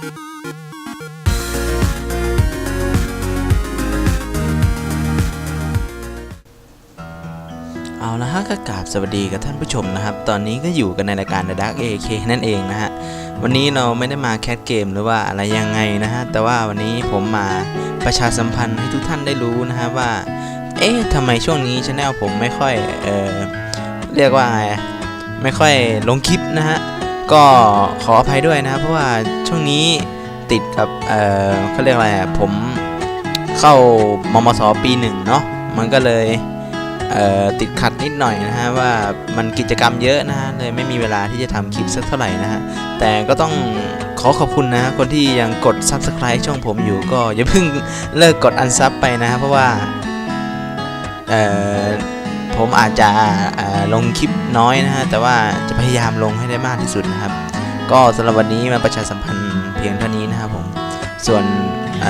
เอาละฮะก็กราบสวัสดีกับท่านผู้ชมนะครับ ตอนนี้ก็อยู่กันในรายการ The Dark AK นั่นเองนะฮะ วันนี้เราไม่ได้มาแคสเกมหรือว่าอะไรยังไงนะฮะ แต่ว่าวันนี้ผมมาประชาสัมพันธ์ให้ทุกท่านได้รู้นะฮะว่า เอ๊ะทำไมช่วงนี้ช anel ผมไม่ค่อย เออเรียกว่าไงไม่ค่อยลงคลิปนะฮะ ก็ขออภัยด้วยนะครับ เพราะว่าช่วงนี้ติดกับ เออเขาเรียกอะไรผมเข้ามมสปีหนึ่งเนาะมันก็เลยเออติดขัดนิดหน่อยนะฮะว่ามันกิจกรรมเยอะนะฮะเลยไม่มีเวลาที่จะทำคลิปสักเท่าไหร่นะฮะแต่ก็ต้องขอขอบคุณนะฮะคนที่ยังกด Subscribe ช่องผมอยู่ก็อย่าเพิ่งเลิกกดอันซับไปนะฮะเพราะว่าเอ่อ ผมอาจจะลงคลิปน้อยนะฮะแต่ว่าจะพยายามลงให้ได้มากที่สุดนะครับ ก็สำหรับวันนี้มาประชาสัมพันธ์เพียงเท่านี้นะครับผมส่วนเ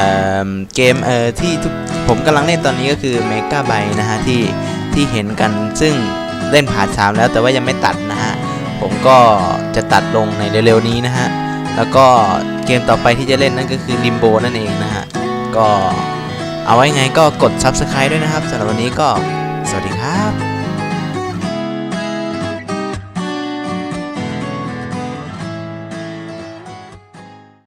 เกมเออที่ทุกผมกำลังเล่นตอนนี้ก็คือ Mega b y นะฮะที่ที่เห็นกันซึ่งเล่นผ่าน3แล้วแต่ว่ายังไม่ตัดนะฮะผมก็จะตัดลงในเร็วๆนี้นะฮะแล้วก็เกมต่อไปที่จะเล่นนั่นก็คือ Limbo นั่นเองนะฮะก็เอาไว้ไงก็กด Subscribe ด้วยนะครับสำหรับวันนี้ก็ สวัสดีครับ